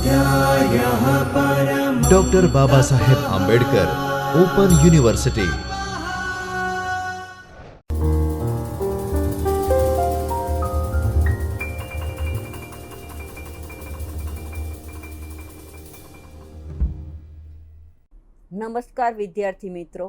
स्वाध्यायः परम ડોક્ટર બાબા Saheb Ambedkar open university નમસ્કાર વિદ્યાર્થી મિત્રો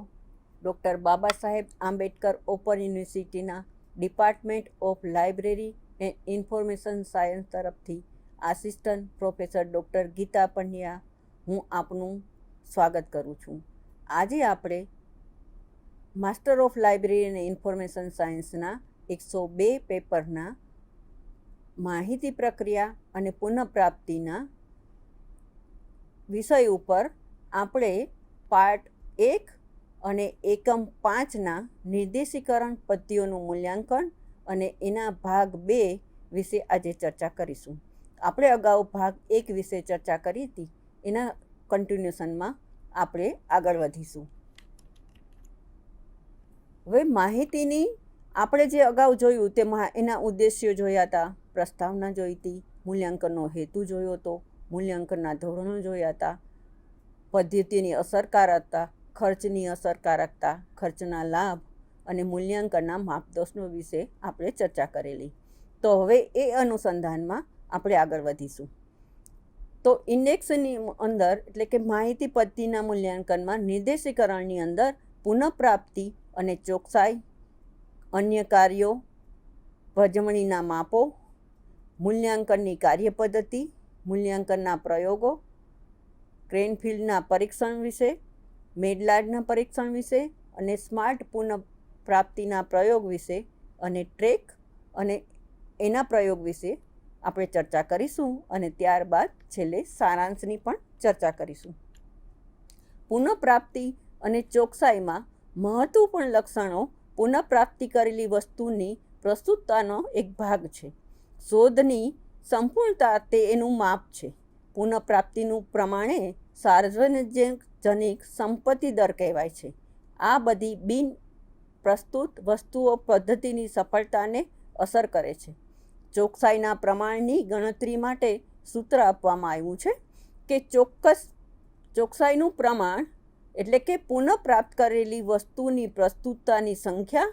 ડૉક્ટર બાબા સાહેબ આંબેડકર ઓપન યુનિવર્સિટીના department of library and information science તરફથી assistant professor doctor Geeta Pandya હું આપનું સ્વાગત કરું છું. આજે આપણે માસ્ટર ઓફ લાઇબ્રેરી અને ઇન્ફોર્મેશન સાયન્સના એકસો બે પેપરના માહિતી પ્રક્રિયા અને પુનઃપ્રાપ્તિના વિષય ઉપર આપણે પાર્ટ એક અને એકમ પાંચના નિર્દેશીકરણ પદ્ધતિઓનું મૂલ્યાંકન અને એના ભાગ બે વિશે આજે ચર્ચા કરીશું. આપણે અગાઉ ભાગ એક વિશે ચર્ચા કરી હતી. એના કન્ટિન્યુશનમાં આપણે આગળ વધીશું. હવે માહિતીની આપણે જે અગાઉ જોયું તેમાં એના ઉદ્દેશ્યો જોયા હતા. પ્રસ્તાવના જોઈ હતી, મૂલ્યાંકનનો હેતુ જોયો હતો, મૂલ્યાંકનના ધોરણો જોયા હતા, પદ્ધતિની અસરકારકતા ખર્ચની અસરકારકતા ખર્ચના લાભ અને મૂલ્યાંકનના માપદોષનો વિશે આપણે ચર્ચા કરેલી. તો હવે એ અનુસંધાનમાં આપણે આગળ વધીશું. તો ઇન્ડેક્સની અંદર, એટલે કે માહિતી પદ્ધતિના મૂલ્યાંકનમાં નિર્દેશીકરણની અંદર પુનઃપ્રાપ્તિ અને ચોકસાઈ, અન્ય કાર્યો, ભજવણીના માપો, મૂલ્યાંકનની કાર્યપદ્ધતિ, મૂલ્યાંકનના પ્રયોગો ક્રેનફિલ્ડના પરીક્ષણ વિશે મેડલાડના પરીક્ષણ વિશે અને સ્માર્ટ પુનઃપ્રાપ્તિના પ્રયોગ વિશે અને ટ્રેક અને એના પ્રયોગ વિશે આપણે ચર્ચા કરીશું અને ત્યારબાદ છેલ્લે સારાંશની પણ ચર્ચા કરીશું. પુનઃપ્રાપ્તિ અને ચોકસાઈમાં મહત્વપૂર્ણ લક્ષણો પુનઃપ્રાપ્તિ કરેલી વસ્તુની પ્રસ્તુતતાનો એક ભાગ છે. શોધની સંપૂર્ણતા તે એનું માપ છે. પુનઃપ્રાપ્તિનું પ્રમાણે સાર્વજનિક સંપત્તિ દર કહેવાય છે. આ બધી બિન પ્રસ્તુત વસ્તુઓ પદ્ધતિની સફળતાને અસર કરે છે. ચોકસાઈના પ્રમાણની ગણતરી માટે સૂત્ર આપવામાં આવ્યું છે કે ચોક્કસ ચોકસાઈનું પ્રમાણ એટલે કે પુનઃપ્રાપ્ત કરેલી વસ્તુની પ્રસ્તુતતાની સંખ્યા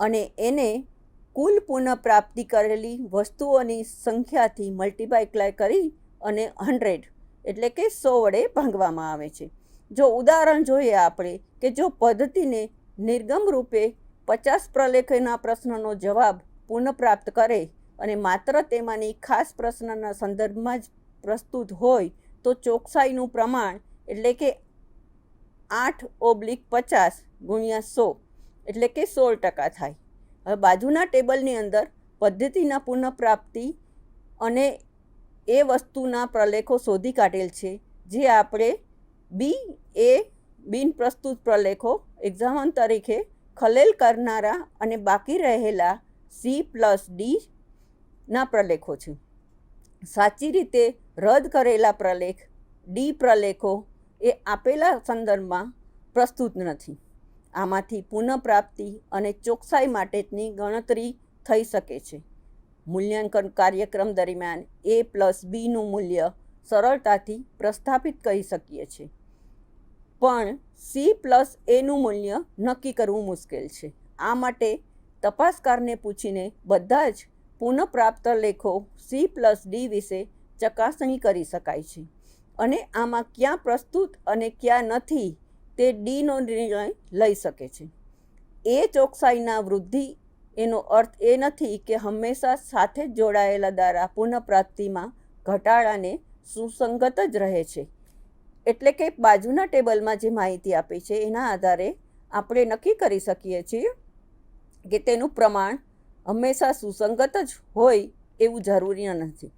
અને એને કુલ પુનઃપ્રાપ્તિ કરેલી વસ્તુઓની સંખ્યાથી મલ્ટીપ્લાય કરી અને હંડ્રેડ એટલે કે સો વડે ભાંગવામાં આવે છે. જો ઉદાહરણ જોઈએ આપણે કે જો પદ્ધતિને નિર્ગમ રૂપે પચાસ પ્રલેખના પ્રશ્નનો જવાબ પુનઃપ્રાપ્ત કરે અને માત્ર તેમાંની ખાસ પ્રશ્નના સંદર્ભમાં જ પ્રસ્તુત હોય તો ચોકસાઈનું પ્રમાણ એટલે કે આઠ ઓબ્લિક પચાસ ગુણ્યા સો એટલે કે સોળ ટકા થાય. હવે બાજુના ટેબલની અંદર પદ્ધતિના પુનઃપ્રાપ્તિ અને એ વસ્તુના પ્રલેખો શોધી કાઢેલ છે, જે આપણે બી, એ, બિન પ્રસ્તુત પ્રલેખો એક્ઝામ્પલ તરીકે ખલેલ કરનારા અને બાકી રહેલા સી પ્લસ ડીના પ્રલેખો છે. સાચી રીતે રદ કરેલા પ્રલેખ, ડી પ્રલેખો એ આપેલા સંદર્ભમાં પ્રસ્તુત નથી. આમાંથી પુનઃપ્રાપ્તિ અને ચોકસાઈ માટેની ગણતરી થઈ શકે છે. મૂલ્યાંકન કાર્યક્રમ દરમિયાન એ પ્લસ બીનું મૂલ્ય સરળતાથી પ્રસ્થાપિત કરી શકીએ છીએ પણ સી પ્લસ એનું મૂલ્ય નક્કી કરવું મુશ્કેલ છે. આ માટે તપાસકારને પૂછીને બધા જ પુનઃપ્રાપ્ત લેખો સી પ્લસ ડી વિશે ચકાસણી કરી શકાય છે. અને આમાં ક્યાં પ્રસ્તુત અને ક્યાં નથી તે ડીનો નિર્ણય લઈ શકે છે. એ ચોકસાઈના વૃદ્ધિ એનો અર્થ એ નથી કે હંમેશા સાથે જ જોડાયેલા દ્વારા પુનઃપ્રાપ્તિમાં ઘટાડાને સુસંગત જ રહે છે. એટલે કે બાજુના ટેબલમાં જે માહિતી આપી છે એના આધારે આપણે નક્કી કરી શકીએ છીએ કે તેનું પ્રમાણ હંમેશા સુસંગત જ હોય એવું જરૂરી નથી.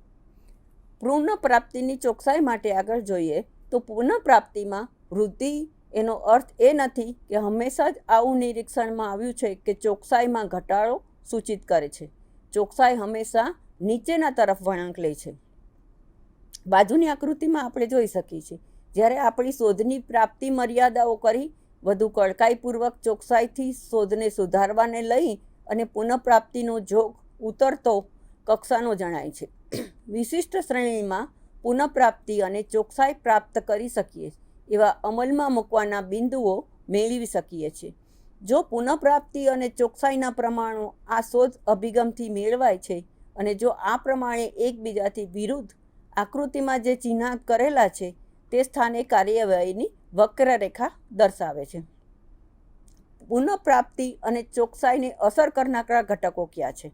પૂર્ણ પ્રાપ્તિની ચોકસાઈ માટે આગળ જોઈએ તો પુનઃપ્રાપ્તિમાં વૃદ્ધિ એનો અર્થ એ નથી કે હંમેશા જ આવું નિરીક્ષણમાં આવ્યું છે કે ચોકસાઈમાં ઘટાડો સૂચિત કરે છે. ચોકસાઈ હંમેશા નીચેના તરફ વળાંક લે છે. બાજુની આકૃતિમાં આપણે જોઈ શકીએ છીએ, જ્યારે આપણી શોધની પ્રાપ્તિ મર્યાદાઓ કરી વધુ કડકાઈપૂર્વક ચોકસાઈથી શોધને સુધારવાને લઈ અને પુનઃપ્રાપ્તિનો જોગ ઉતરતો કક્ષાનો જણાય છે. વિશિષ્ટ શ્રેણીમાં પુનઃપ્રાપ્તિ અને ચોકસાઈ પ્રાપ્ત કરી શકીએ એવા અમલમાં મૂકવાના બિંદુઓ મેળવી શકીએ છીએ. જો પુનઃપ્રાપ્તિ અને ચોકસાઈના પ્રમાણો આ શોધ અભિગમથી મેળવાય છે અને જો આ પ્રમાણે એકબીજાથી વિરુદ્ધ આકૃતિમાં જે ચિહ્નાત કરેલા છે તે સ્થાને કાર્યવાહીની વક્રરેખા દર્શાવે છે. પુનઃપ્રાપ્તિ અને ચોકસાઈને અસર કરનારા ઘટકો ક્યાં છે?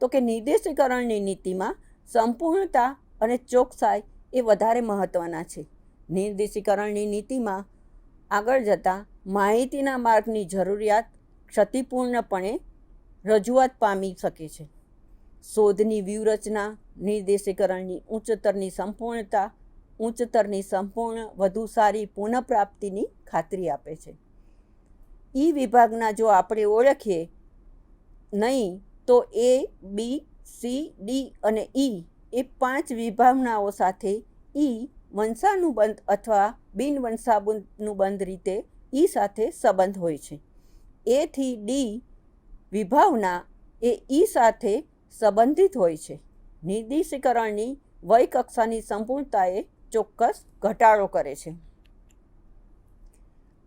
તો કે નિર્દેશીકરણની નીતિમાં સંપૂર્ણતા અને ચોકસાઈ એ વધારે મહત્ત્વના છે. નિર્દેશીકરણની નીતિમાં આગળ જતાં માહિતીના માર્ગની જરૂરિયાત ક્ષતિપૂર્ણપણે રજૂઆત પામી શકે છે. શોધની વ્યૂહરચના, નિર્દેશીકરણની ઉચ્ચતરની સંપૂર્ણતા ઉચ્ચતરની સંપૂર્ણ, વધુ સારી પુનઃપ્રાપ્તિની ખાતરી આપે છે. ઈ વિભાગના જો આપણે ઓળખીએ નહીં, તો એ, બી, સી, ડી અને ઈ એ પાંચ વિભાવનાઓ સાથે ઈ વંશાનુબંધ અથવા બિન બંધ રીતે ઈ સાથે સંબંધ હોય છે. એથી ડી વિભાવના એ ઈ સાથે સંબંધિત હોય છે. નિર્દેશીકરણની વય કક્ષાની સંપૂર્ણતાએ ચોક્કસ ઘટાડો કરે છે.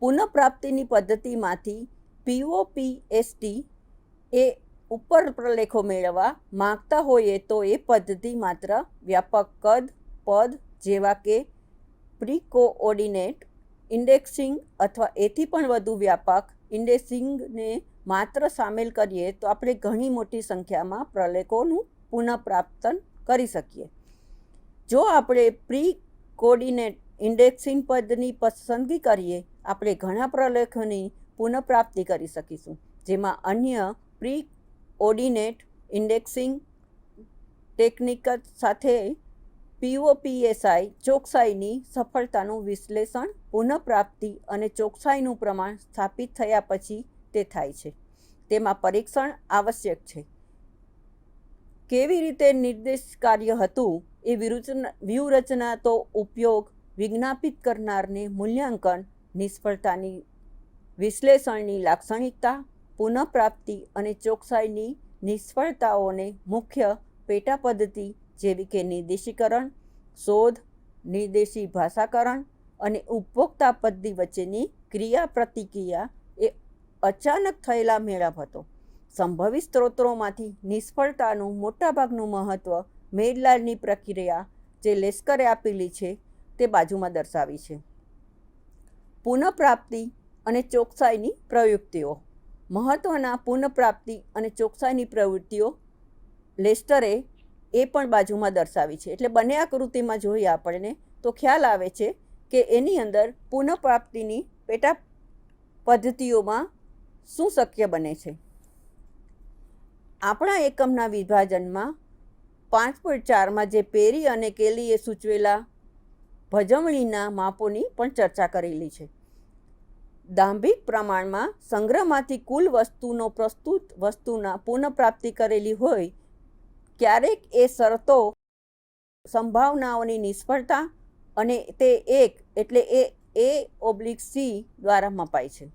પુનઃપ્રાપ્તિની પદ્ધતિમાંથી પીઓપીએસટી એ ઉપર પ્રલેખો મેળવવા માગતા હોઈએ તો એ પદ્ધતિ માત્ર વ્યાપક કદ, પદ જેવા કે પ્રી કોઓર્ડિનેટ ઇન્ડેક્સિંગ અથવા એથી પણ વધુ વ્યાપક ઇન્ડેક્સિંગને માત્ર સામેલ કરીએ તો આપણે ઘણી મોટી સંખ્યામાં પ્રલેખોનું પુનઃપ્રાપ્તન કરી શકીએ. જો આપણે પ્રી કોર્ડિનેટ ઇન્ડેક્સિંગ પદની પસંદગી કરીએ, આપણે ઘણા પ્રલેખોની પુનઃપ્રાપ્તિ કરી શકીશું. જેમાં અન્ય પ્રી ઓર્ડિનેટ ઇન્ડેક્સિંગ ટેકનિક સાથે પીઓપીએસઆઈ ચોકસાઈની સફળતાનું વિશ્લેષણ, પુનઃપ્રાપ્તિ અને ચોકસાઈનું પ્રમાણ સ્થાપિત થયા પછી તે થાય છે. તેમાં પરીક્ષણ આવશ્યક છે. કેવી રીતે નિર્દેશ કાર્ય હતું? એ વ્યૂહરચના તો ઉપયોગ વિજ્ઞાપિત કરનારને મૂલ્યાંકન, નિષ્ફળતાની વિશ્લેષણની લાક્ષણિકતા, પુનઃપ્રાપ્તિ અને ચોકસાઈની નિષ્ફળતાઓને મુખ્ય પેટા પદ્ધતિ જેવી કે નિર્દેશીકરણ, શોધ, નિર્દેશી ભાષાકરણ અને ઉપભોક્તા પદ્ધતિ વચ્ચેની ક્રિયા પ્રતિક્રિયા એ અચાનક થયેલા મેળાપ હતો. સંભવિત સ્ત્રોતોમાંથી નિષ્ફળતાનું મોટાભાગનું મહત્ત્વ મેડલાલની પ્રક્રિયા જે લેસ્કરે આપેલી છે તે બાજુમાં દર્શાવી છે. પુનઃપ્રાપ્તિ અને ચોકસાઈની પ્રવૃત્તિઓ. મહત્ત્વના પુનઃપ્રાપ્તિ અને ચોકસાઈની પ્રવૃત્તિઓ લેસ્ટરે એ પણ બાજુમાં દર્શાવી છે. એટલે બંને આકૃતિમાં જોઈએ આપણને તો ખ્યાલ આવે છે કે એની અંદર પુનઃપ્રાપ્તિની પેટા પદ્ધતિઓમાં શું શક્ય બને છે. આપણા એકમના વિભાજનમાં પાંચ પોઈન્ટ ચારમાં જે પેરી અને કેલીએ સૂચવેલા ભજવણીના માપોની પણ ચર્ચા કરેલી છે. દાંભિક પ્રમાણમાં સંગ્રહમાંથી કુલ વસ્તુનો પ્રસ્તુત વસ્તુના પુનઃપ્રાપ્તિ કરેલી હોય, ક્યારેક એ શરતો, સંભાવનાઓની નિષ્ફળતા અને તે એક એટલે એ એ ઓબ્લિક સી દ્વારા મપાય છે.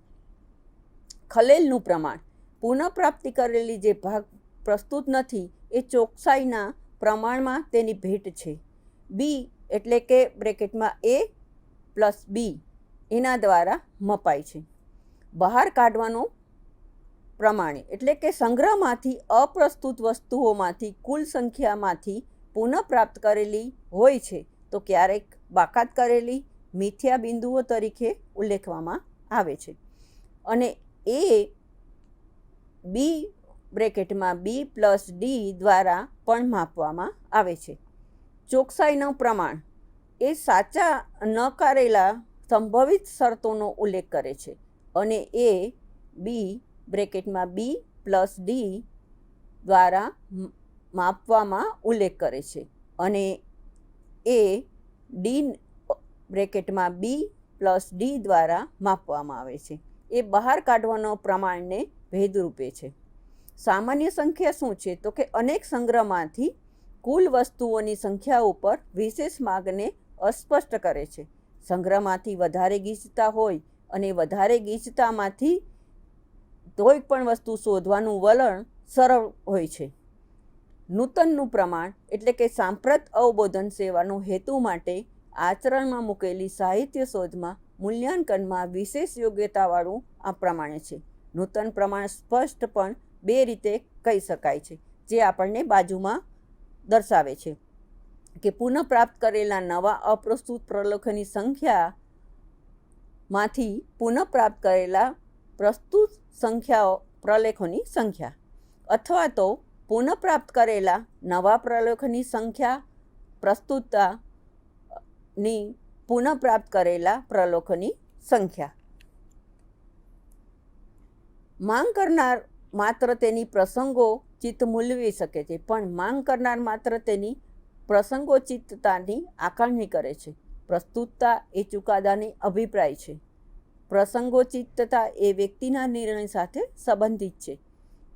ખલેલનું પ્રમાણ. પુનઃપ્રાપ્તિ કરેલી જે ભાગ પ્રસ્તુત નથી, એ ચોકસાઈના પ્રમાણમાં તેની ભેટ છે. બી એટલે કે બ્રેકેટમાં એ પ્લસ બી એના દ્વારા મપાય છે. બહાર કાઢવાનો પ્રમાણે એટલે કે સંગ્રહમાંથી અપ્રસ્તુત વસ્તુઓમાંથી કુલ સંખ્યામાંથી પુનઃપ્રાપ્ત કરેલી હોય છે, તો ક્યારેક બાકાત કરેલી મિથ્યા બિંદુઓ તરીકે ઉલ્લેખવામાં આવે છે. અને એ બી બ્રેકેટમાં બી પ્લસ ડી દ્વારા પણ માપવામાં આવે છે. ચોકસાઈનું પ્રમાણ. એ સાચા ન કરેલા સંભવિત શરતોનો ઉલ્લેખ કરે છે અને એ બી બ્રેકેટમાં બી પ્લસ ડી દ્વારા માપવામાં ઉલ્લેખ કરે છે અને એ ડી બ્રેકેટમાં બી પ્લસ ડી દ્વારા માપવામાં આવે છે. એ બહાર કાઢવાનો પ્રમાણને ભેદરૂપે છે. સામાન્ય સંખ્યા શું છે? તો કે અનેક સંગ્રહમાંથી કુલ વસ્તુઓની સંખ્યા ઉપર વિશેષ માગને અસ્પષ્ટ કરે છે. સંગ્રહમાંથી વધારે ગીચતા હોય અને વધારે ગીચતામાંથી કોઈ પણ વસ્તુ શોધવાનું વલણ સરળ હોય છે. નૂતનનું પ્રમાણ એટલે કે સાંપ્રત અવબોધન સેવાનો હેતુ માટે આચરણમાં મૂકેલી સાહિત્ય શોધમાં મૂલ્યાંકનમાં વિશેષ યોગ્યતાવાળું આ પ્રમાણે છે. નૂતન પ્રમાણ સ્પષ્ટ પણ બે રીતે કહી શકાય છે, જે આપણને બાજુમાં દર્શાવે છે કે પુનઃપ્રાપ્ત કરેલા નવા અપ્રસ્તુત પ્રલોખની સંખ્યામાંથી પુનઃપ્રાપ્ત કરેલા પ્રસ્તુત સંખ્યાઓ, પ્રલેખોની સંખ્યા અથવા તો પુનઃપ્રાપ્ત કરેલા નવા પ્રલોખની સંખ્યા, પ્રસ્તુતતાની પુનઃપ્રાપ્ત કરેલા પ્રલોખની સંખ્યા. માંગ કરનાર માત્ર તેની પ્રસંગો ચિત્ત મૂલવી શકે છે, પણ માંગ કરનાર માત્ર તેની પ્રસંગોચિતતાની આકારણી કરે છે. પ્રસ્તુતતા એ ચુકાદાની અભિપ્રાય છે. પ્રસંગોચિતતા એ વ્યક્તિના નિર્ણય સાથે સંબંધિત છે.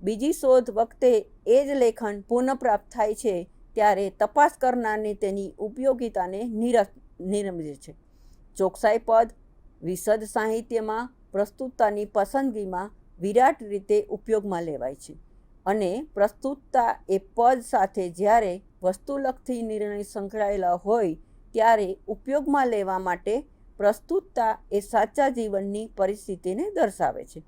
બીજી શોધ વખતે એ જ લેખન પુનઃપ્રાપ્ત થાય છે ત્યારે તપાસ કરનારને તેની ઉપયોગિતાને નિરમજે છે. ચોકસાઈ પદ, વિશદ સાહિત્યમાં, પ્રસ્તુતતાની પસંદગીમાં વિરાટ રીતે ઉપયોગમાં લેવાય છે. અને પ્રસ્તુતતા એ પદ સાથે જ્યારે વસ્તુલક્ષી નિર્ણય સંકળાયેલા હોય ત્યારે ઉપયોગમાં લેવા માટે પ્રસ્તુતતા એ સાચા જીવનની પરિસ્થિતિને દર્શાવે છે.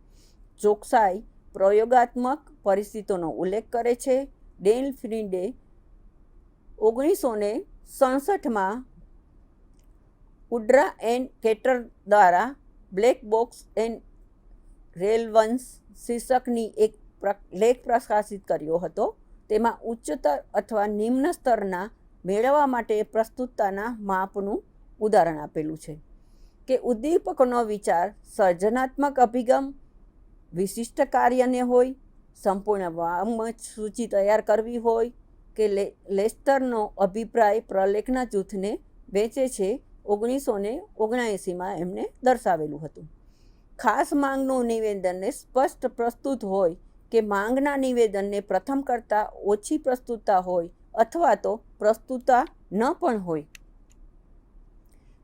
ચોકસાઈ પ્રયોગાત્મક પરિસ્થિતિનો ઉલ્લેખ કરે છે. ડેલ ફ્રિન્ડે ઓગણીસો ને સડસઠમાં ઉડ્રા એન્ડ કેટર દ્વારા બ્લેક બોક્સ એન્ડ રેલવન્સ શીર્ષકની એક લેખ પ્રકાશિત કર્યો હતો. તેમાં ઉચ્ચતર અથવા નિમ્ન સ્તરના મેળવવા માટે પ્રસ્તુતતાના માપનું ઉદાહરણ આપેલું છે કે ઉદ્દીપકનો વિચાર સર્જનાત્મક અભિગમ, વિશિષ્ટ કાર્યને હોય, સંપૂર્ણ વામચ સૂચિ તૈયાર કરવી હોય કે લે, લેસ્ટરનો અભિપ્રાય પ્રલેખના જૂથને વેચે છે ઓગણીસો ને ઓગણએંસીમાં એમણે દર્શાવેલું હતું. ખાસ માંગનું નિવેદનને સ્પષ્ટ પ્રસ્તુત હોય કે માંગના નિવેદનને પ્રથમ કરતાં ઓછી પ્રસ્તુતતા હોય અથવા તો પ્રસ્તુતતા ન પણ હોય.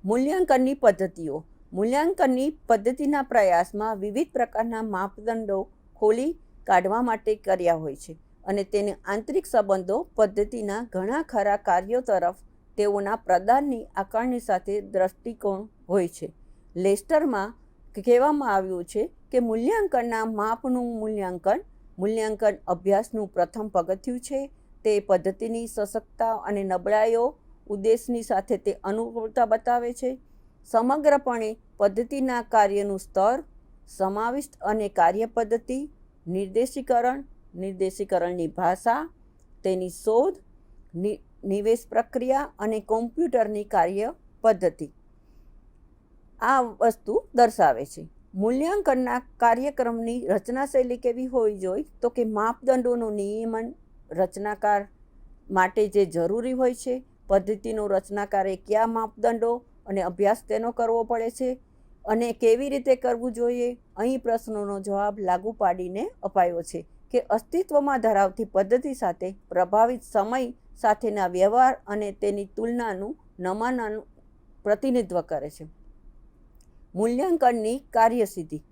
મૂલ્યાંકનની પદ્ધતિઓ. મૂલ્યાંકનની પદ્ધતિના પ્રયાસમાં વિવિધ પ્રકારના માપદંડો ખોલી કાઢવા માટે કર્યા હોય છે અને તેને આંતરિક સંબંધો પદ્ધતિના ઘણા ખરા કાર્યો તરફ તેઓના પ્રદાનની આકારણી સાથે દ્રષ્ટિકોણ હોય છે. લેસ્ટરમાં કહેવામાં આવ્યું છે કે મૂલ્યાંકનના માપનું મૂલ્યાંકન મૂલ્યાંકન અભ્યાસનું પ્રથમ પગથિયું છે. તે પદ્ધતિની સશક્તતા અને નબળાઈઓ ઉદ્દેશની સાથે તે અનુકૂળતા બતાવે છે. સમગ્રપણે પદ્ધતિના કાર્યનું સ્તર, સમાવિષ્ટ અને કાર્ય પદ્ધતિ, નિર્દેશીકરણ, નિર્દેશીકરણની ભાષા, તેની શોધ નિવેશ પ્રક્રિયા અને કોમ્પ્યુટરની કાર્ય પદ્ધતિ. આ વસ્તુ દર્શાવે છે. મૂલ્યાંકનના કાર્યક્રમની રચના શૈલી કેવી હોવી જોઈએ તો કે માપદંડોનું નિયમન રચનાકાર માટે જે જરૂરી હોય છે, પદ્ધતિનો રચનાકારે કયા માપદંડો અને અભ્યાસ તેનો કરવો પડે છે અને કેવી રીતે કરવું જોઈએ, અહીં પ્રશ્નોનો જવાબ લાગુ પાડીને અપાયો છે કે અસ્તિત્વમાં ધરાવતી પદ્ધતિ સાથે પ્રભાવિત સમય સાથેના વ્યવહાર અને તેની તુલનાનું નમાનાનું પ્રતિનિધિત્વ કરે છે. મૂલ્યાંકનની કાર્યસિદ્ધિ.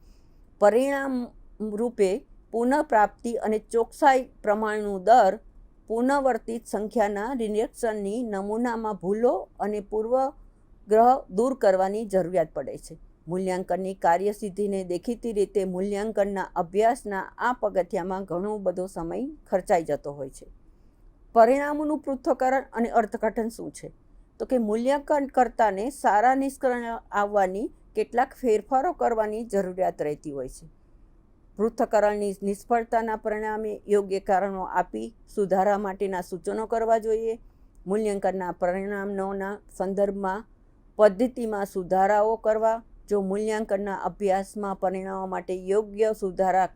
પરિણામ રૂપે પુનઃપ્રાપ્તિ અને ચોકસાઈ પ્રમાણનું દર પુનઃવર્તિત સંખ્યાના રિનેક્શનની નમૂનામાં ભૂલો અને પૂર્વગ્રહ દૂર કરવાની જરૂરિયાત પડે છે. મૂલ્યાંકનની કાર્યસિદ્ધિને દેખીતી રીતે મૂલ્યાંકનના અભ્યાસના આ પગથિયામાં ઘણો બધો સમય ખર્ચાઈ જતો હોય છે. પરિણામોનું પૃથ્થકરણ અને અર્થઘટન શું છે? તો કે મૂલ્યાંકન કરતાને સારા નિષ્કરણ આવવાની કેટલાક ફેરફારો કરવાની જરૂરિયાત રહેતી હોય છે. પૃથ્થકરણની નિષ્ફળતાના પરિણામે યોગ્ય કારણો આપી સુધારા માટેના સૂચનો કરવા જોઈએ. મૂલ્યાંકનના પરિણામોના સંદર્ભમાં પદ્ધતિમાં સુધારાઓ કરવા. જો મૂલ્યાંકનના અભ્યાસમાં પરિણામો માટે યોગ્ય સુધારા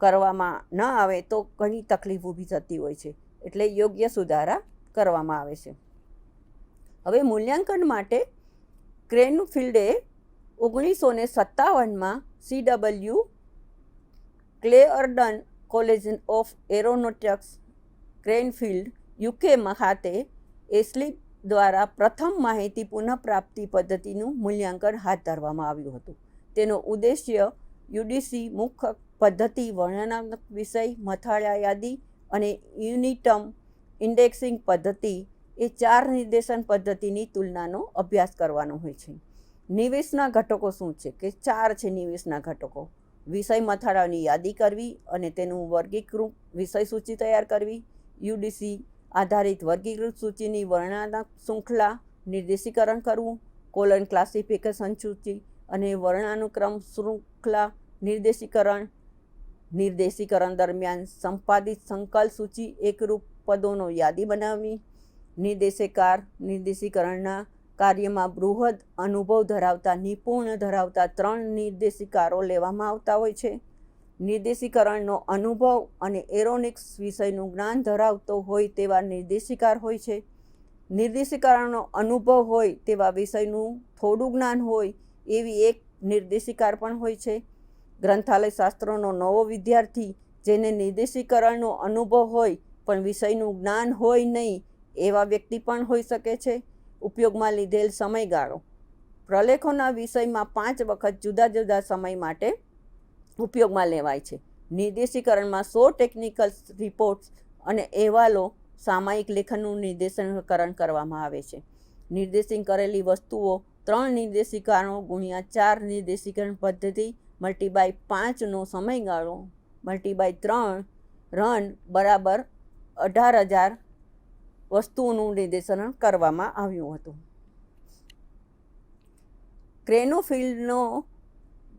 કરવામાં ન આવે તો ઘણી તકલીફ ઊભી થતી હોય છે, એટલે યોગ્ય સુધારા કરવામાં આવે છે. હવે મૂલ્યાંકન માટે ક્રેનફિલ્ડે ઓગણીસો ને સત્તાવનમાં C W Cleverdon College of Aeronautics Cranfield યુકેમાં ખાતે એસ્લિપ દ્વારા પ્રથમ માહિતી પુનઃપ્રાપ્તિ પદ્ધતિનું મૂલ્યાંકન હાથ ધરવામાં આવ્યું હતું. તેનો ઉદ્દેશ્ય યુડીસી મુખ્ય પદ્ધતિ વર્ણનાત્મક વિષય, મથાળા યાદી અને યુનિટમ ઇન્ડેક્સિંગ પદ્ધતિ એ ચાર નિર્દેશન પદ્ધતિની તુલનાનો અભ્યાસ કરવાનો હોય છે. નિવેશના ઘટકો શું છે? કે ચાર છે નિવેશના ઘટકો. વિષય મથાળાની યાદી કરવી અને તેનું વર્ગીકૃત વિષય સૂચિ તૈયાર કરવી. યુડીસી આધારિત વર્ગીકૃત સૂચિની વર્ણનાત્મક શૃંખલા નિર્દેશીકરણ કરવું. કોલન ક્લાસિફિકેશન સૂચિ અને વર્ણાનુક્રમ શૃંખલા નિર્દેશીકરણ. નિર્દેશીકરણ દરમિયાન સંપાદિત સંકલ્પ સૂચિ એકરૂપ પદોનો યાદી બનાવવી. નિર્દેશકાર નિર્દેશીકરણના કાર્યમાં બૃહદ અનુભવ ધરાવતા, નિપુણ ધરાવતા ત્રણ નિર્દેશિકારો લેવામાં આવતા હોય છે. નિર્દેશીકરણનો અનુભવ અને એરોનિક્સ વિષયનું જ્ઞાન ધરાવતો હોય તેવા નિર્દેશિકાર હોય છે. નિર્દેશીકરણનો અનુભવ હોય તેવા વિષયનું થોડું જ્ઞાન હોય એવી એક નિર્દેશિકાર પણ હોય છે. ગ્રંથાલય શાસ્ત્રોનો નવો વિદ્યાર્થી જેને નિર્દેશીકરણનો અનુભવ હોય પણ વિષયનું જ્ઞાન હોય નહીં એવા વ્યક્તિ પણ હોઈ શકે છે. ઉપયોગમાં લીધેલ સમયગાળો. પ્રલેખોના વિષયમાં પાંચ વખત જુદા જુદા સમય માટે ઉપયોગમાં લેવાય છે. નિર્દેશીકરણમાં સો ટેકનિકલ રિપોર્ટ્સ અને અહેવાલો સામાયિક લેખનનું નિર્દેશનકરણ કરવામાં આવે છે. નિર્દેશિત કરેલી વસ્તુઓ ત્રણ નિર્દેશિકારણો ગુણ્યા ચાર નિર્દેશીકરણ પદ્ધતિ મલ્ટી બાય પાંચનો સમયગાળો મલ્ટી બાય ત્રણ રન બરાબર અઢાર હજાર વસ્તુઓનું નિર્દેશન કરવામાં આવ્યું હતું. ક્રેનોફિલ્ડનો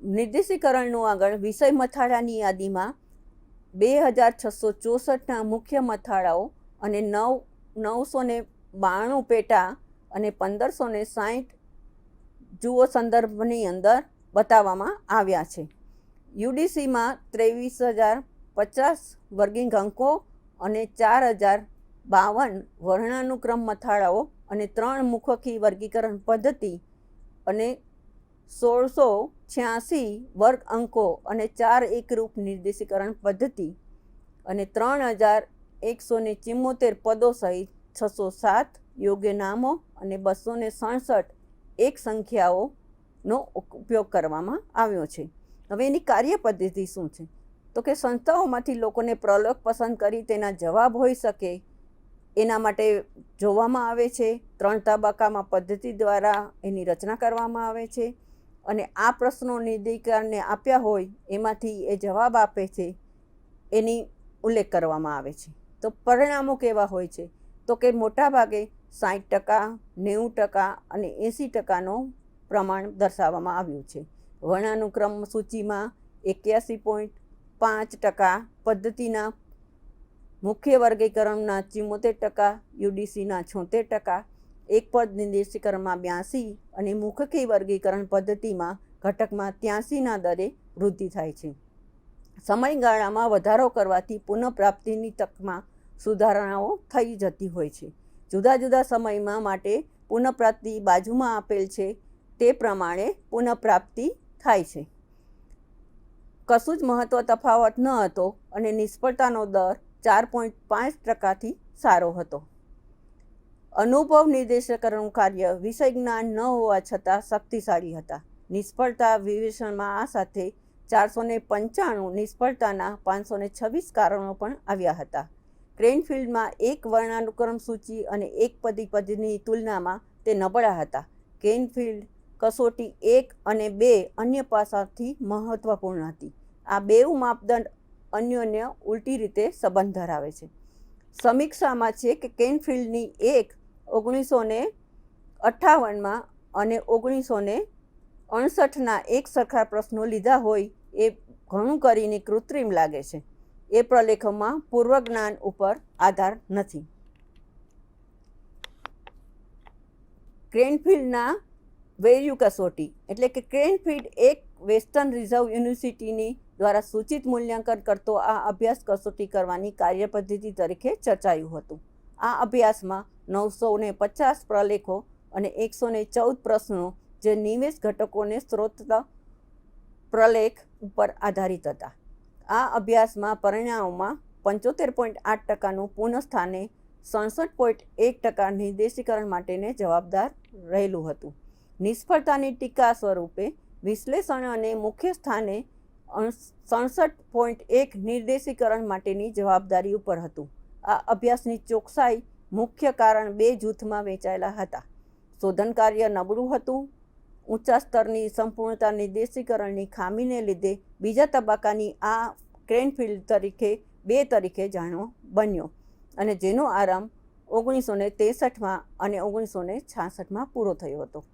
નિર્દેશીકરણનું આગળ વિષય મથાળાની યાદીમાં બે હજાર છસો ચોસઠના મુખ્ય મથાળાઓ અને નવ નવસો ને બાણું પેટા અને પંદરસો ને સાહીઠ જુઓ સંદર્ભની અંદર બતાવવામાં આવ્યા છે. યુડીસીમાં ત્રેવીસ હજાર પચાસ વર્ગિંગ અંકો અને ચાર હજાર બાવન વર્ણાનુક્રમ મથાળાઓ અને ત્રણ મુખકી વર્ગીકરણ પદ્ધતિ અને સોળસો છ્યાસી વર્ગ અંકો અને ચાર એકરૂપ નિર્દેશીકરણ પદ્ધતિ અને ત્રણ હજાર એકસો ને ચિમ્મોતેર પદો સહિત છસો સાત યોગ્ય નામો અને બસો ને સડસઠ એક સંખ્યાઓનો ઉપયોગ કરવામાં આવ્યો છે. હવે એની કાર્ય પદ્ધતિ શું છે? તો કે સંસ્થાઓમાંથી લોકોને પ્રલોક પસંદ કરી તેના જવાબ હોઈ શકે એના માટે જોવામાં આવે છે. ત્રણ તબક્કામાં પદ્ધતિ દ્વારા એની રચના કરવામાં આવે છે અને આ પ્રશ્નો નિર્દેશિકારને આપ્યા હોય એમાંથી એ જવાબ આપે છે એની ઉલ્લેખ કરવામાં આવે છે. તો પરિણામો કેવા હોય છે? તો કે મોટાભાગે સાઠ ટકા, નેવું ટકા અને એંસી ટકાનો પ્રમાણ દર્શાવવામાં આવ્યું છે. વર્ણાનુક્રમ સૂચિમાં એક્યાસી પોઈન્ટ પાંચ ટકા પદ્ધતિના મુખ્ય વર્ગીકરણના ચુમ્મોતેર ટકા, યુડીસીના છોતેર ટકા, એક પદ નિર્દેશીકરણમાં બ્યાસી અને મુખકી વર્ગીકરણ પદ્ધતિમાં ઘટકમાં ત્યાસીના દરે વૃદ્ધિ થાય છે. સમયગાળામાં વધારો કરવાથી પુનઃપ્રાપ્તિની તકમાં સુધારણાઓ થઈ જતી હોય છે. જુદા જુદા સમયમાં માટે પુનઃપ્રાપ્તિ બાજુમાં આપેલ છે તે પ્રમાણે પુનઃપ્રાપ્તિ થાય છે. કશું જ મહત્ત્વ તફાવત ન હતો અને નિષ્ફળતાનો દર ચાર પોઈન્ટ પાંચ ટકાથી સારો હતો. અનુભવ નિર્દેશકરણનું કાર્ય વિષય જ્ઞાન ન હોવા છતાં શક્તિશાળી હતા. નિષ્ફળતા વિવેચનમાં આ સાથે ચારસો ને પંચાણું નિષ્ફળતાના પાંચસો ને છવ્વીસ કારણો પણ આવ્યા હતા. ક્રેનફિલ્ડમાં એક વર્ણાનુક્રમ સૂચિ અને એક પદી પદની તુલનામાં તે નબળા હતા. કેનફિલ્ડ કસોટી એક અને બે અન્ય પાસાથી મહત્વપૂર્ણ હતી. આ બેઉ માપદંડ અન્યોન્ય ઉલટી રીતે સંબંધ ધરાવે છે. સમીક્ષામાં છે કે કેનફિલ્ડની એક ઓગણીસો ને અઠ્ઠાવનમાં અને ઓગણીસો ને અડસઠના એક સરખા પ્રશ્નો લીધા હોય એ ઘણું કરીને કૃત્રિમ લાગે છે. એ પ્રલેખમાં પૂર્વજ્ઞાન ઉપર આધાર નથી. ક્રેનફિલ્ડના વેર્યુ કસોટી એટલે કે ક્રેનફિલ્ડ એક વેસ્ટર્ન રિઝર્વ યુનિવર્સિટીની દ્વારા સૂચિત મૂલ્યાંકન કરતો આ અભ્યાસ કસોટી કરવાની કાર્યપદ્ધતિ તરીકે ચર્ચાયું હતું. આ અભ્યાસમાં નવસો ને પચાસ પ્રલેખો અને એકસો ને ચૌદ પ્રશ્નો જે નિવેશ ઘટકોને સ્ત્રોત પ્રલેખ ઉપર આધારિત હતા. આ અભ્યાસમાં પરિણામોમાં પંચોતેર પોઈન્ટ આઠ ટકાનું પુનઃસ્થાને સડસઠ પોઈન્ટ એક ટકા નિર્દેશીકરણ માટેને જવાબદાર રહેલું હતું. નિષ્ફળતાની ટીકા સ્વરૂપે વિશ્લેષણ અને મુખ્ય સ્થાને સડસઠ પોઈન્ટ એક નિર્દેશીકરણ માટેની જવાબદારી ઉપર હતું. આ અભ્યાસની ચોકસાઈ મુખ્ય કારણ બે જૂથમાં વહેંચાયેલા હતા. શોધન કાર્ય નબળું હતું. ઊંચા સ્તરની સંપૂર્ણતા નિર્દેશીકરણની ખામીને લીધે બીજા તબક્કાની આ ક્રેનફિલ્ડ તરીકે બે તરીકે જાણવો બન્યો અને જેનો આરંભ ઓગણીસો ને ત્રેસઠમાં અને ઓગણીસો ને છાસઠમાં પૂરો થયો હતો.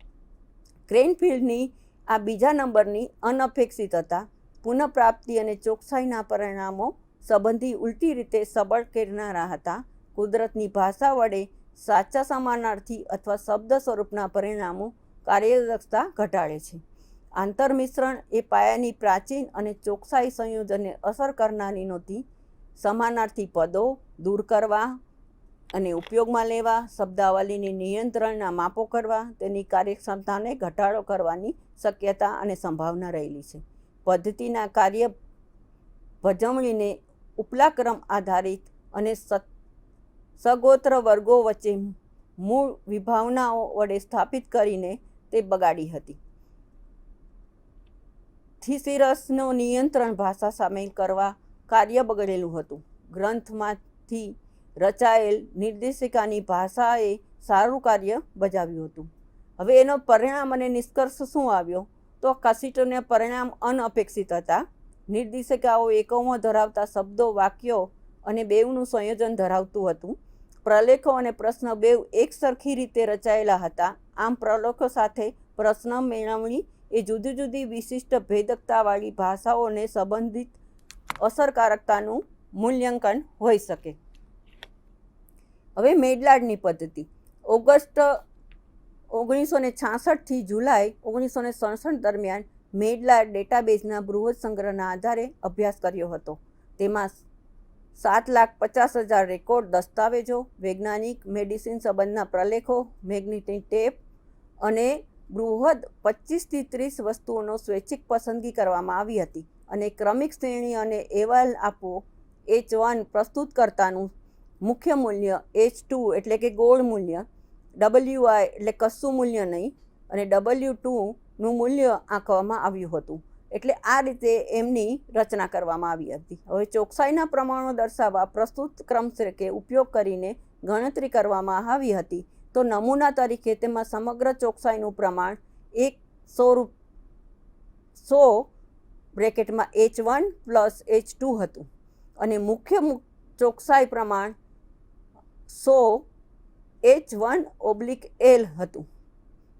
ક્રેનફિલ્ડની આ બીજા નંબરની અનઅપેક્ષિત હતા પુનઃપ્રાપ્તિ અને ચોકસાઈના પરિણામો સંબંધી ઉલટી રીતે સબળ કરનારા હતા. કુદરતની ભાષા વડે સાચા સમાનાર્થી અથવા શબ્દ સ્વરૂપના પરિણામો કાર્યદક્ષતા ઘટાડે છે. આંતરમિશ્રણ એ પાયાની પ્રાચીન અને ચોકસાઈ સંયોજનને અસર કરનારી નહોતી. સમાનાર્થી પદો દૂર કરવા અને ઉપયોગમાં લેવા, શબ્દાવલીની નિયંત્રણના માપો કરવા, તેની કાર્યક્ષમતાને ઘટાડો કરવાની શક્યતા અને સંભાવના રહેલી છે. પદ્ધતિના કાર્ય ભજવણીને ઉપલા ક્રમ આધારિત અને સગોત્ર વર્ગો વચ્ચે મૂળ વિભાવનાઓ વડે સ્થાપિત કરીને તે બગાડી હતી. થિસિરસનો નિયંત્રણ ભાષા સામેલ કરવા કાર્ય બગડેલું હતું. ગ્રંથમાંથી રચાયેલ નિર્દેશિકાની ભાષાએ સારું કાર્ય બજાવ્યું હતું. હવે એનો પરિણામ અને નિષ્કર્ષ શું આવ્યો? તો કસીટોને પરિણામ અનઅપેક્ષિત હતા. નિર્દેશિકાઓ એકમો ધરાવતા શબ્દો, વાક્યો અને બેવનું સંયોજન ધરાવતું હતું. પ્રલેખો અને પ્રશ્ન બેવ એક સરખી રીતે રચાયેલા હતા. આમ પ્રલેખો સાથે પ્રશ્ન મેળવણી એ જુદી જુદી વિશિષ્ટ ભેદકતાવાળી ભાષાઓને સંબંધિત અસરકારકતાનું મૂલ્યાંકન હોઈ શકે. હવે મેડલાડની પદ્ધતિ. ઓગસ્ટ ઓગણીસો ને છાસઠથી જુલાઈ ઓગણીસો ને સડસઠ દરમિયાન મેડલા ડેટાબેઝના બૃહદ સંગ્રહના આધારે અભ્યાસ કર્યો હતો. તેમાં સાત લાખ પચાસ હજાર રેકોર્ડ દસ્તાવેજો, વૈજ્ઞાનિક મેડિસિન સંબંધના પ્રલેખો, મેગ્નેટિક ટેપ અને બૃહદ પચીસથી ત્રીસ વસ્તુઓનો સ્વૈચ્છિક પસંદગી કરવામાં આવી હતી અને ક્રમિક શ્રેણી અને અહેવાલ આપવો એચ વન પ્રસ્તુતકર્તાનું મુખ્ય મૂલ્ય એચ ટુ એટલે કે ગોળ મૂલ્ય ડબલ્યુ આઈ એટલે કશું મૂલ્ય નહીં અને ડબલ્યુ ટુનું મૂલ્ય આંકવામાં આવ્યું હતું. એટલે આ રીતે એમની રચના કરવામાં આવી હતી. હવે ચોકસાઈના પ્રમાણો દર્શાવવા પ્રસ્તુત ક્રમશ્રેકે ઉપયોગ કરીને ગણતરી કરવામાં આવી હતી. તો નમૂના તરીકે તેમાં સમગ્ર ચોકસાઈનું પ્રમાણ એક સો રૂપ સો બ્રેકેટમાં H one plus H two હતું. અને મુખ્ય ચોકસાઈ પ્રમાણ સો એચ વન ઓબ્લિક એલ હતું.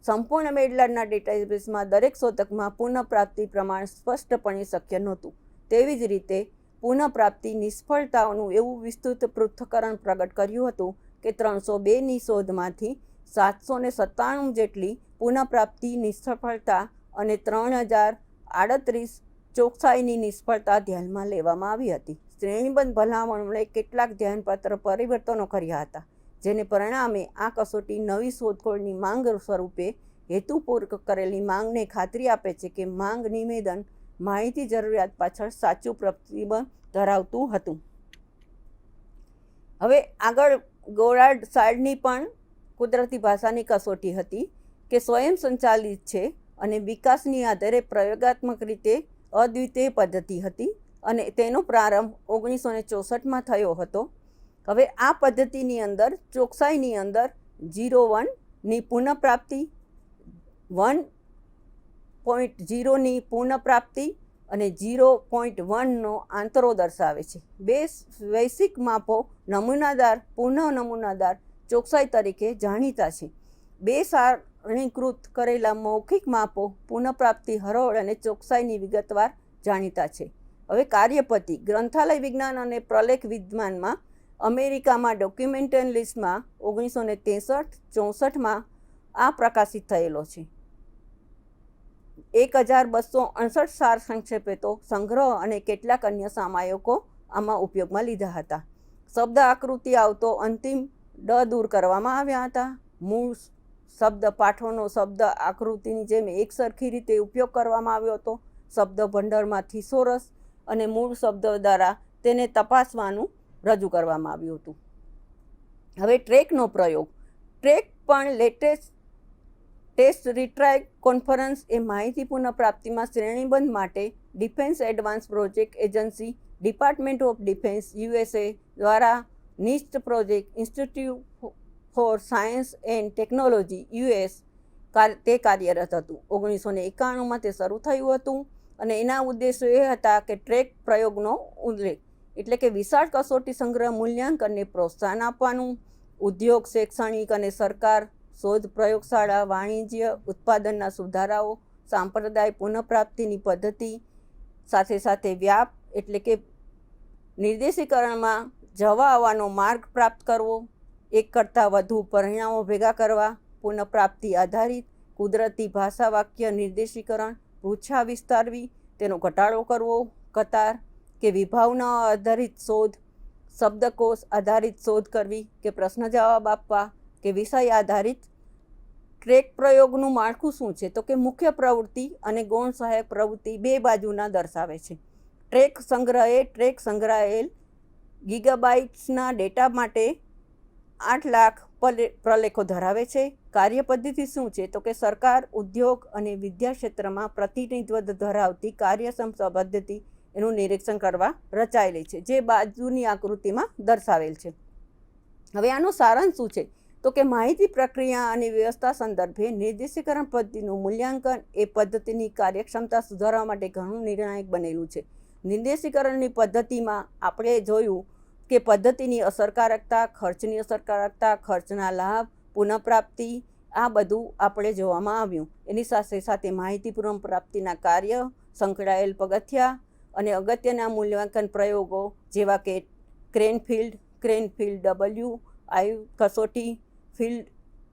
સંપૂર્ણ મેડલાડના ડેટાબેઝમાં દરેક શોધકમાં પુનઃપ્રાપ્તિ પ્રમાણ સ્પષ્ટપણે શક્ય નહોતું. તેવી જ રીતે, પુનઃપ્રાપ્તિ નિષ્ફળતાઓનું એવું વિસ્તૃત પૃથ્થકરણ પ્રગટ કર્યું હતું કે ત્રણસો બેની શોધમાંથી સાતસો ને સત્તાણું જેટલી પુનઃપ્રાપ્તિ નિષ્ફળતા અને ત્રણ હજાર આડત્રીસ ચોકસાઈની નિષ્ફળતા ધ્યાનમાં લેવામાં આવી હતી. શ્રેણીબંધ ભલામણોએ કેટલાક ધ્યાનપાત્ર પરિવર્તનો કર્યા હતા. જેને પરિણામે આ કસોટી નવી શોધખોળની માંગ સ્વરૂપે હેતુપૂર્વક કરેલી માંગને ખાતરી આપે છે કે માંગ નિવેદન માહિતી જરૂરિયાત પાછળ સાચું પ્રતિબંધ ધરાવતું હતું. હવે આગળ ગોળાર્ડ સાડની પણ કુદરતી ભાષાની કસોટી હતી કે સ્વયં સંચાલિત છે અને વિકાસની આધારે પ્રયોગાત્મક રીતે અદ્વિતીય પદ્ધતિ હતી અને તેનો પ્રારંભ ઓગણીસો ચોસઠમાં થયો હતો. હવે આ પદ્ધતિની અંદર, ચોકસાઈની અંદર જીરો વનની પુનઃપ્રાપ્તિ, વન પોઈન્ટ જીરોની પુનઃપ્રાપ્તિ અને જીરો પોઈન્ટ વનનો આંતરો દર્શાવે છે. બે વૈશ્વિક માપો નમૂનાદાર, પુનઃ નમૂનાદાર ચોકસાઈ તરીકે જાણીતા છે. બે સારણીકૃત કરેલા મૌખિક માપો પુનઃપ્રાપ્તિ, હરોળ અને ચોકસાઈની વિગતવાર જાણીતા છે. હવે કાર્યપતિ, ગ્રંથાલય વિજ્ઞાન અને પ્રલેખ વિજ્ઞાનમાં અમેરિકામાં ડોક્યુમેન્ટન લિસ્ટમાં ઓગણીસો ને ત્રેસઠ ચોસઠમાં આ પ્રકાશિત થયેલો છે. એક હજાર બસો અડસઠ સાર સંક્ષેપેતો સંગ્રહ અને કેટલાક અન્ય સામાયકો આમાં ઉપયોગમાં લીધા હતા. શબ્દ આકૃતિ આવતો અંતિમ ડ દૂર કરવામાં આવ્યા હતા. મૂળ શબ્દ પાઠોનો શબ્દ આકૃતિની જેમ એક સરખી રીતે ઉપયોગ કરવામાં આવ્યો હતો. શબ્દ ભંડારમાં થિસોરસ અને મૂળ શબ્દ દ્વારા તેને તપાસવાનું રજૂ કરવામાં આવ્યું હતું. હવે ટ્રેકનો પ્રયોગ. ટ્રેક પણ લેટેસ્ટ ટેસ્ટ રિટ્રાય કોન્ફરન્સ એ માહિતી પુનઃપ્રાપ્તિમાં શ્રેણીબંધ માટે defence advance project agency, department of defence, USA દ્વારા NIST project, institute for science and technology, US તે કાર્યરત હતું. ઓગણીસો ને એકાણુંમાં તે શરૂ થયું હતું અને એના ઉદ્દેશો એ હતા કે ટ્રેક પ્રયોગનો ઉલ્લેખ એટલે કે વિશાળ કસોટી સંગ્રહ મૂલ્યાંકનને પ્રોત્સાહન આપવાનું, ઉદ્યોગ, શૈક્ષણિક અને સરકાર, શોધ પ્રયોગશાળા, વાણિજ્ય, ઉત્પાદનના સુધારાઓ સાંપ્રદાય પુનઃપ્રાપ્તિની પદ્ધતિ, સાથે સાથે વ્યાપ એટલે કે નિર્દેશીકરણમાં જવા આવવાનો માર્ગ પ્રાપ્ત કરવો, એક કરતાં વધુ પરિણામો ભેગા કરવા, પુનઃપ્રાપ્તિ આધારિત, કુદરતી ભાષા વાક્ય નિર્દેશીકરણ, પૃચ્છા વિસ્તારવી, તેનો ઘટાડો કરવો, કતાર કે વિભાવના આધારિત શોધ, શબ્દકોશ આધારિત શોધ કરવી, કે પ્રશ્ન જવાબ આપવા, કે વિષય આધારિત ટ્રેક પ્રયોગનું માળખું શું છે? તો કે મુખ્ય પ્રવૃત્તિ અને ગૌણ સહાયક પ્રવૃત્તિ બે બાજુના દર્શાવે છે. ટ્રેક સંગ્રહે, ટ્રેક સંગ્રહાયેલ ગીગાબાઇટ્સના ડેટા માટે આઠ લાખ પ્રલેખો ધરાવે છે. કાર્ય પદ્ધતિ શું છે? તો કે સરકાર, ઉદ્યોગ અને વિદ્યા ક્ષેત્રમાં પ્રતિનિધિત્વ ધરાવતી કાર્યક્ષમ પદ્ધતિ એનું નિરીક્ષણ કરવા રચાયેલી છે, જે બાજુની આકૃતિમાં દર્શાવેલ છે. હવે આનો સારાંશ શું છે? તો કે માહિતી પ્રક્રિયા અને વ્યવસ્થા સંદર્ભે નિર્દેશીકરણ પદ્ધતિનું મૂલ્યાંકન એ પદ્ધતિની કાર્યક્ષમતા સુધારવા માટે ઘણું નિર્ણાયક બનેલું છે. નિર્દેશીકરણની પદ્ધતિમાં આપણે જોયું કે પદ્ધતિની અસરકારકતા, ખર્ચની અસરકારકતા, ખર્ચના લાભ, પુનઃપ્રાપ્તિ, આ બધું આપણે જોવામાં આવ્યું. એની સાથે સાથે માહિતી પુનઃપ્રાપ્તિના કાર્ય, સંકળાયેલ પગથિયા અને અગત્યના મૂલ્યાંકન પ્રયોગો જેવા કે ક્રેનફિલ્ડ ક્રેનફિલ્ડ ડબલ્યુ આઈ કસોટી ફિલ્ડ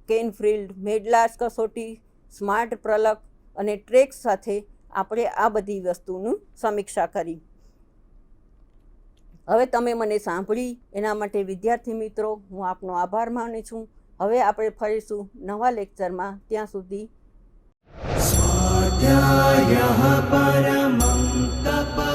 કેનફિલ્ડ મેડલાસ કસોટી સ્માર્ટ પ્રલક અને ટ્રેક સાથે આપણે આ બધી વસ્તુનું સમીક્ષા કરી. હવે તમે મને સાંભળી, એના માટે વિદ્યાર્થી મિત્રો, હું આપનો આભાર માનું છું. હવે આપણે ફરીશું નવા લેક્ચરમાં, ત્યાં સુધી. સ્વાધ્યાય તપ